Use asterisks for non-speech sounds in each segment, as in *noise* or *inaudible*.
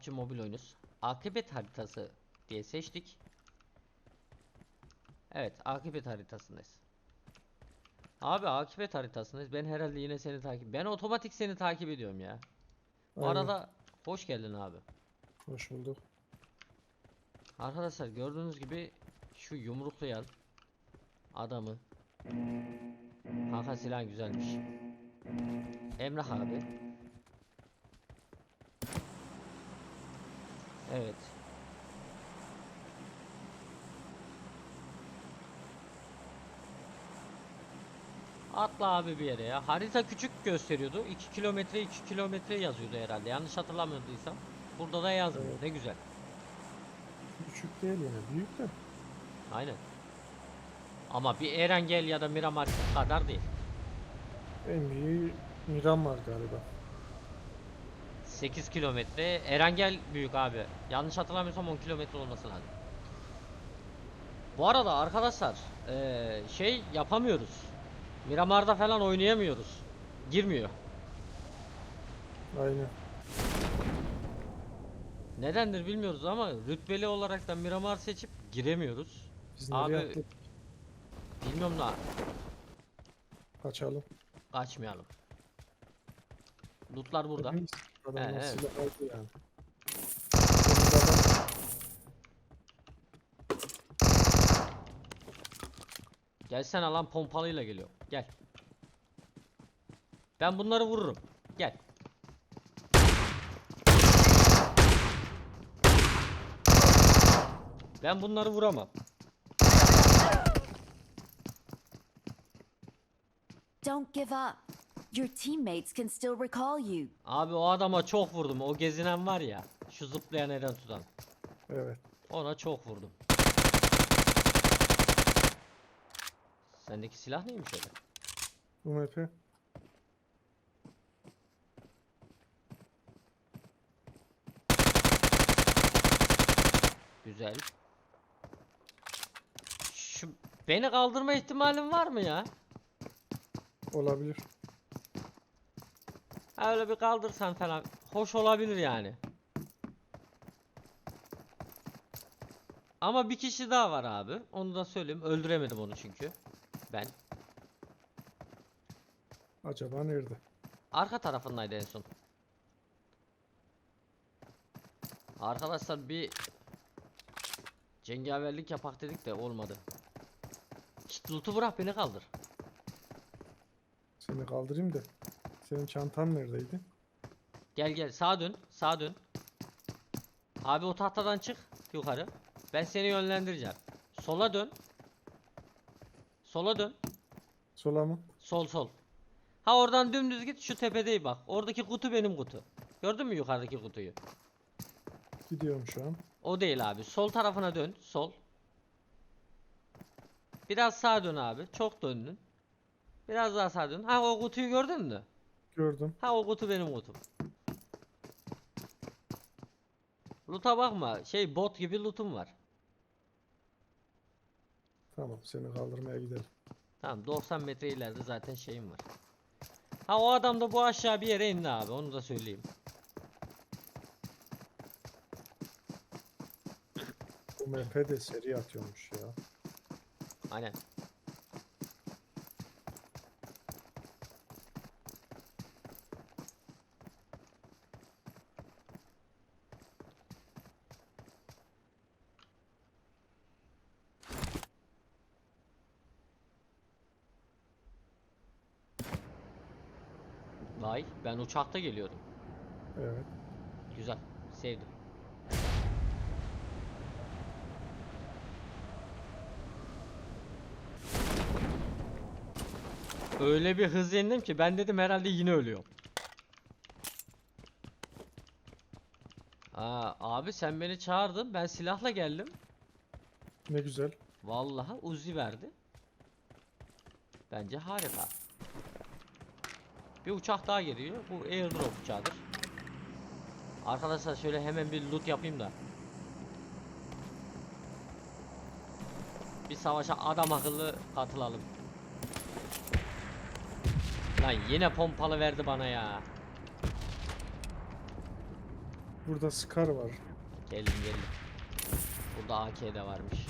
PUBG Mobile oyunuz. Akıbet haritası diye seçtik. Evet, akıbet haritasındayız. Abi akıbet haritasındayız. Ben herhalde yine seni takip. Ben otomatik seni takip ediyorum ya. Bu Aynen. arada hoş geldin abi. Hoş bulduk. Arkadaşlar gördüğünüz gibi şu yumruklayan adamı Kanka silah güzelmiş. Emrah abi. Evet. Atla abi bir yere ya. Harita küçük gösteriyordu. 2 kilometre 2 kilometre yazıyordu herhalde. Yanlış hatırlamıyorduysam. Burada da yazmıyor. Evet. Ne güzel. Küçük değil yine büyük de. Aynen. Ama bir Erengel ya da Miramar kadar değil. En büyüğü Miram var galiba. 8 kilometre. Erengel büyük abi. Yanlış hatırlamıyorsam 10 kilometre olması lazım. Bu arada arkadaşlar eee, şey yapamıyoruz. Miramar'da falan oynayamıyoruz. Girmiyor. Aynen. Nedendir bilmiyoruz ama rütbeli olarak da Miramar seçip giremiyoruz. Biz Abi- nereye attık? Bilmiyorum da Kaçalım. kaçmayalım. Lootlar burada. Emin misin? He, evet. aldı yani. Adam. Gelsene lan pompalıyla geliyor. Gel. Ben bunları vururum. Gel. Ben bunları vuramam. Don't give up. Your teammates can still recall you. Abi o adama çok vurdum. O gezinen var ya. Şu zıplayan eren tutan. Evet. Ona çok vurdum. Sendeki silah neymiş öyle? UMP. Güzel. Şu beni kaldırma ihtimalin var mı ya? Olabilir. Öyle bir kaldırsan falan hoş olabilir yani. Ama bir kişi daha var abi. Onu da söyleyeyim. Öldüremedim onu çünkü. Ben. Acaba nerede? Arka tarafındaydı en son. Arkadaşlar bir cengaverlik yapak dedik de olmadı. Şşt loot'u bırak beni kaldır. Seni kaldırayım da. Senin çantan neredeydi? Gel gel sağa dön sağa dön. Abi o tahtadan çık yukarı. Ben seni yönlendireceğim. Sola dön. Sola dön. Sola mı? Sol sol. Ha oradan dümdüz git şu tepedeyi bak. Oradaki kutu benim kutu. Gördün mü yukarıdaki kutuyu? Gidiyorum şu an. O değil abi. Sol tarafına dön. Sol. Biraz sağa dön abi. Çok döndün. Biraz daha sağa dön. Ha o kutuyu gördün mü? Gördüm. Ha o kutu benim kutum. Loot'a bakma. Şey bot gibi lootum var. Tamam seni kaldırmaya gidelim. Tamam 90 metre ileride zaten şeyim var. Ha o adam da bu aşağı bir yere indi abi. Onu da söyleyeyim. UMP de seri atıyormuş ya. Aynen. Vay ben uçakta geliyordum. Evet. Güzel. Sevdim. Öyle bir hız yendim ki ben dedim herhalde yine ölüyorum. Aa, abi sen beni çağırdın. Ben silahla geldim. Ne güzel. Vallahi Uzi verdi. Bence harika. Bir uçak daha geliyor. Bu airdrop uçağıdır. Arkadaşlar şöyle hemen bir loot yapayım da. Bir savaşa adam akıllı katılalım. Lan yine pompalı verdi bana ya. Burada Scar var. Gelin gelin. Burada AK de varmış.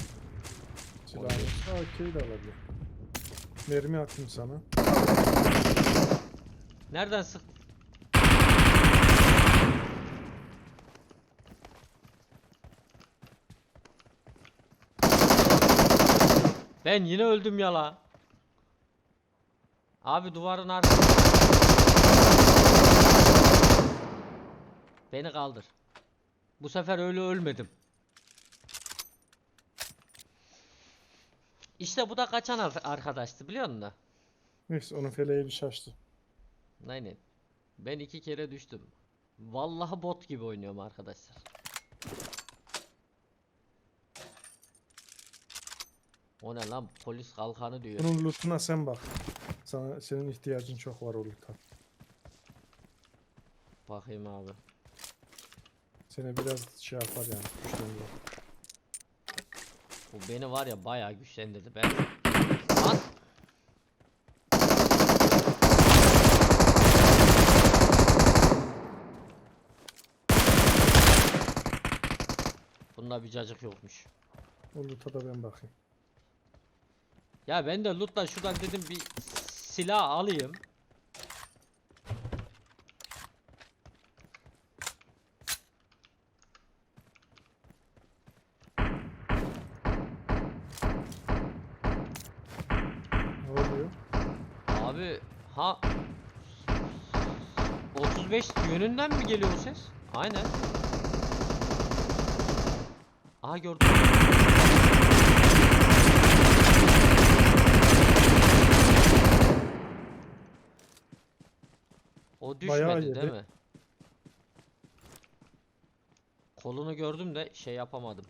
Silahı AK'yi de alabilir. Mermi atayım sana. Nereden sık? Ben yine öldüm ya la. Abi duvarın arkası. Beni kaldır. Bu sefer öyle ölmedim. İşte bu da kaçan ar- arkadaştı biliyor musun? Neyse onun feleği bir şaştı. Aynen. Ben iki kere düştüm. Vallahi bot gibi oynuyorum arkadaşlar. O ne lan polis kalkanı diyor. Bunun lootuna sen bak. Sana senin ihtiyacın çok var o loot'a. Bakayım abi. Seni biraz şey yapar yani. güçlendirir. Bu beni var ya bayağı güçlendirdi ben. Lan! Bunda bir cacık yokmuş. O loot'a da ben bakayım. Ya ben de loot'la şuradan dedim bir silah alayım. Ne oluyor? Abi ha 35 yönünden mi geliyor o ses? Aynen. Aha gördüm. O Bayağı düşmedi değil yedi. mi? Kolunu gördüm de şey yapamadım.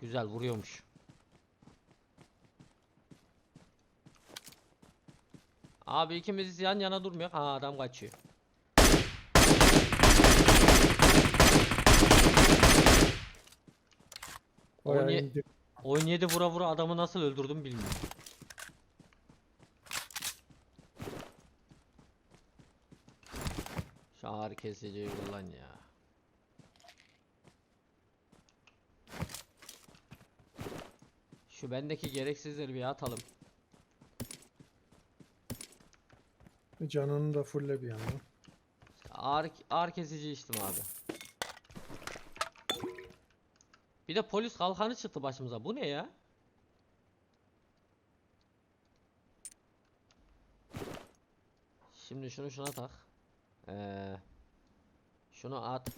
Güzel vuruyormuş. Abi ikimiz yan yana durmuyor. Ha adam kaçıyor. Bayağı Oynay- indi. 17 vura vura adamı nasıl öldürdüm bilmiyorum. Şu ağrı kesiciyi kullan ya. Şu bendeki gereksizleri bir atalım. Canını da fulle bir yandan. Ağrı, ağrı kesici içtim abi. Bir de polis kalkanı çıktı başımıza. Bu ne ya? Şimdi şunu şuna tak. Ee, şunu at.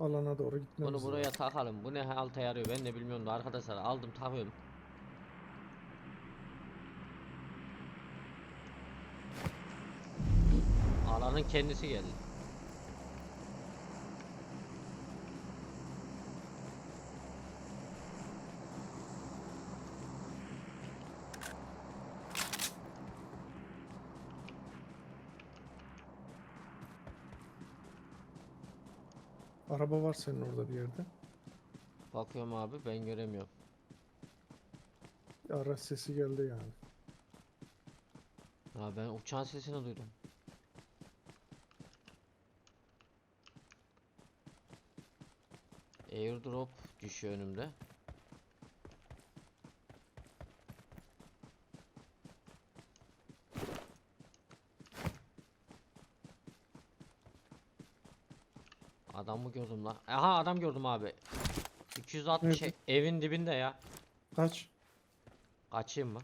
Alana doğru gitmemiz Bunu buraya lazım. takalım. Bu ne halta yarıyor ben de bilmiyorum da arkadaşlar aldım takıyorum. Alanın kendisi geldi. Araba var senin orada bir yerde. Bakıyorum abi ben göremiyorum. Bir araç sesi geldi yani. Ha ben uçağın sesini duydum. Airdrop düşüyor önümde. Adam mı gördüm lan? Aha adam gördüm abi. 260 Nerede? evin dibinde ya. Kaç. Kaçayım mı?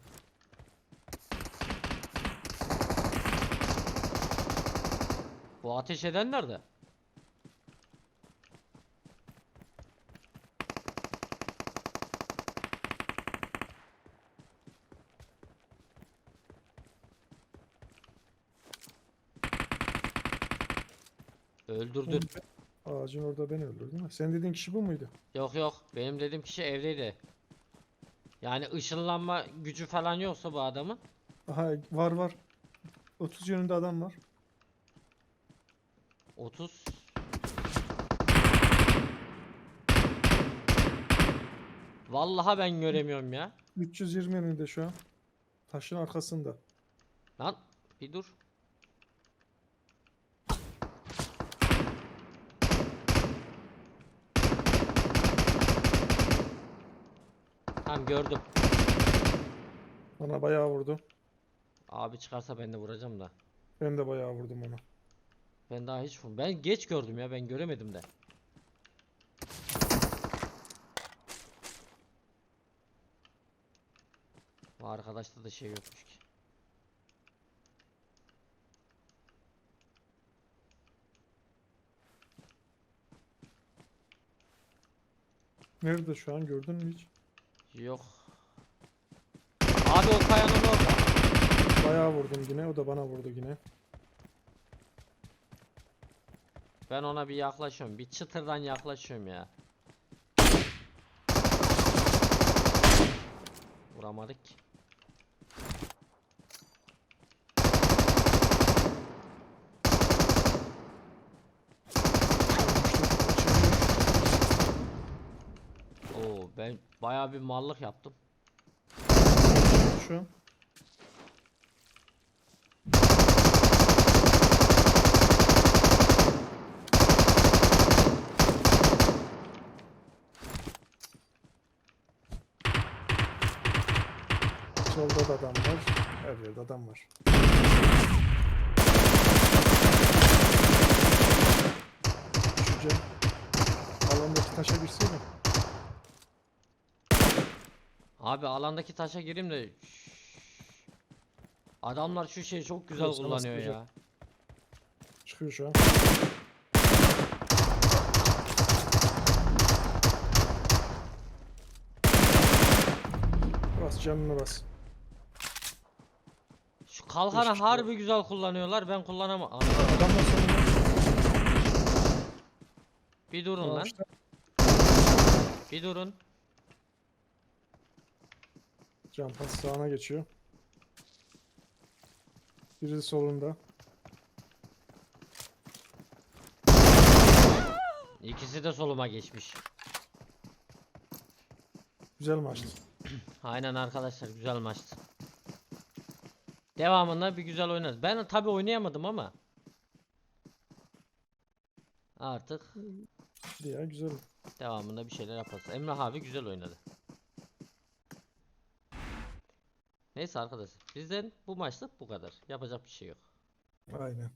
Bu ateş eden nerede? Öldürdün. Ağacın orada beni öldürdün mü? Sen dediğin kişi bu muydu? Yok yok. Benim dediğim kişi evdeydi. Yani ışınlanma gücü falan yoksa bu adamın. Aha var var. 30 yönünde adam var. 30 Vallahi ben göremiyorum ya. 320 önünde şu an. Taşın arkasında. Lan bir dur. Tamam gördüm. Bana bayağı vurdu. Abi çıkarsa ben de vuracağım da. Ben de bayağı vurdum ona. Ben daha hiç ben geç gördüm ya ben göremedim de. Bu arkadaşta da şey yokmuş ki. Nerede şu an gördün mü hiç? Yok. Abi o kayanın orada. Bayağı vurdum yine. O da bana vurdu yine. Ben ona bir yaklaşıyorum. Bir çıtırdan yaklaşıyorum ya. Vuramadık ki. Oo ben bayağı bir mallık yaptım. Şu. Solda da adam var. Her yerde adam var. Düşeceğim. Alandaki taşa girsene. Abi alandaki taşa gireyim de Adamlar şu şeyi çok güzel sana kullanıyor sıkacak. ya. Çıkıyor şu an. Bas canını bas. Şu kalkanı harbi güzel kullanıyorlar. Ben kullanamam. Ana, Adam da sonunda. Bir durun lan. Ağaçta. Bir durun. Can pas sağına geçiyor. Biri solunda. İkisi de soluma geçmiş. Güzel maçtı. *clears throat* Aynen arkadaşlar güzel maçtı. Devamında bir güzel oynarız. Ben tabi oynayamadım ama. Artık Ya güzel. devamında bir şeyler yaparız. Emrah abi güzel oynadı. Neyse arkadaşlar bizden bu maçlık bu kadar. Yapacak bir şey yok. Aynen.